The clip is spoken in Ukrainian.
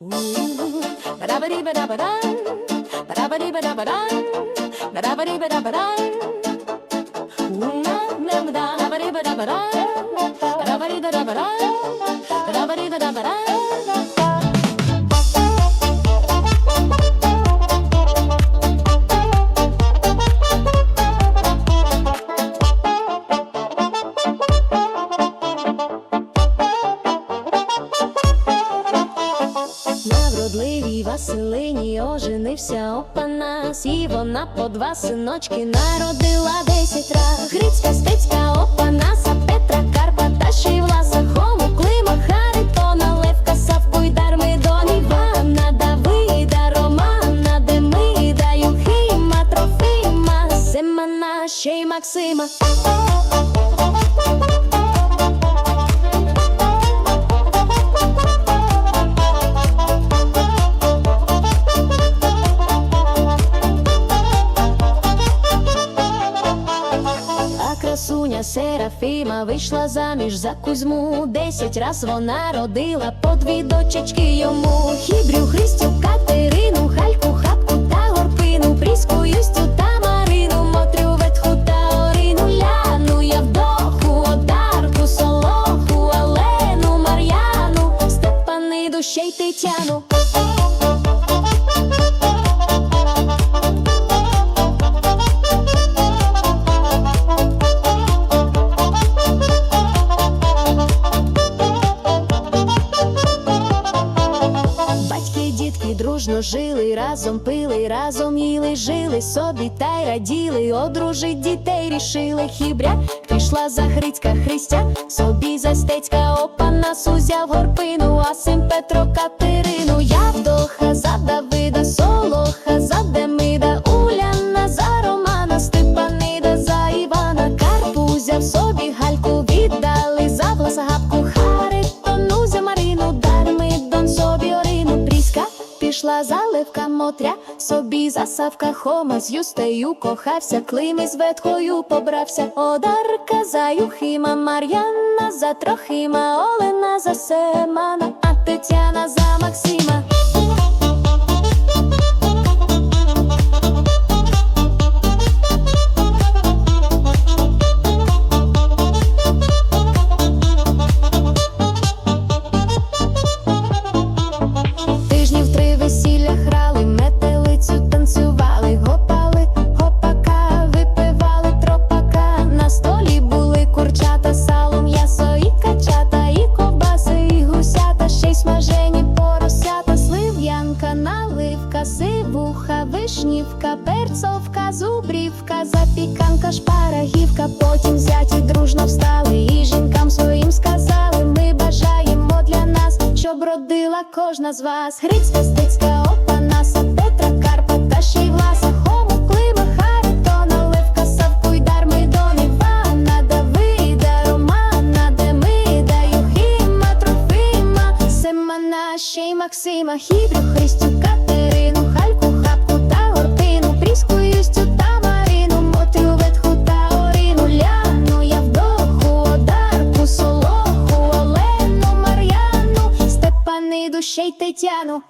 Ba-da-ba-dee-ba-da-ba-da. Ba-da-ba-dee-ba-da-ba-da. Ba-da-ba-dee-ba-da-ba-da. Вродливій Василині оженився опанас, і вона по два синочки народила десять раз. Грицька, стецька, опанаса, Петра, Карпа та ще й Власа, Хому, Клима, Харитона, Левка, Савку й Дарми, Дон Івана, Давида, Романа, Демида, Юхима, Трофима, Семена, ще й Максима. Красуня Серафіма вийшла заміж за Кузьму. Десять раз вона родила по дві дочечки йому. Хібрю, Христю, Катерину, Хальку, Хапку та Горпину, Пріску, Юстю та Марину, Мотрю, Ветху та Орину, Ляну, Явдоху, Одарку, Солоху, Олену, Мар'яну, Степаниду, ще й Тетяну. Дружно жили, разом пили, разом їли, жили собі та й раділи, одружить дітей рішили. Хібря пішла за Грицька Христя, собі застецька опана, сузя узяв горпину, а син Петро Катерину, Явдоха пішла Мотря, собі засавка Хома з Юстею кохався, Клим із Ветхою побрався, Одарка за Юхима, Мар'яна за Трохима, Олена за Семана, а Тетяна за Максима. Вишнівка, перцовка, зубрівка, запіканка, шпарагівка. Потім зяті дружно встали і жінкам своїм сказали. Ми бажаємо для нас, щоб родила кожна з вас. Грицька, стицька, опанаса, Петра, Карпа та ще й Власа, Хому, Клима, Левка, Савку й Дарми, Дон Івана, Давида, Романа, Демида, Юхима, Трофима, Семена, ще й Максима, Хібрю, Христю, Катерину, Хальку, Солоху, Олену, Мар'яну, Степаниду, ще й Тетяну.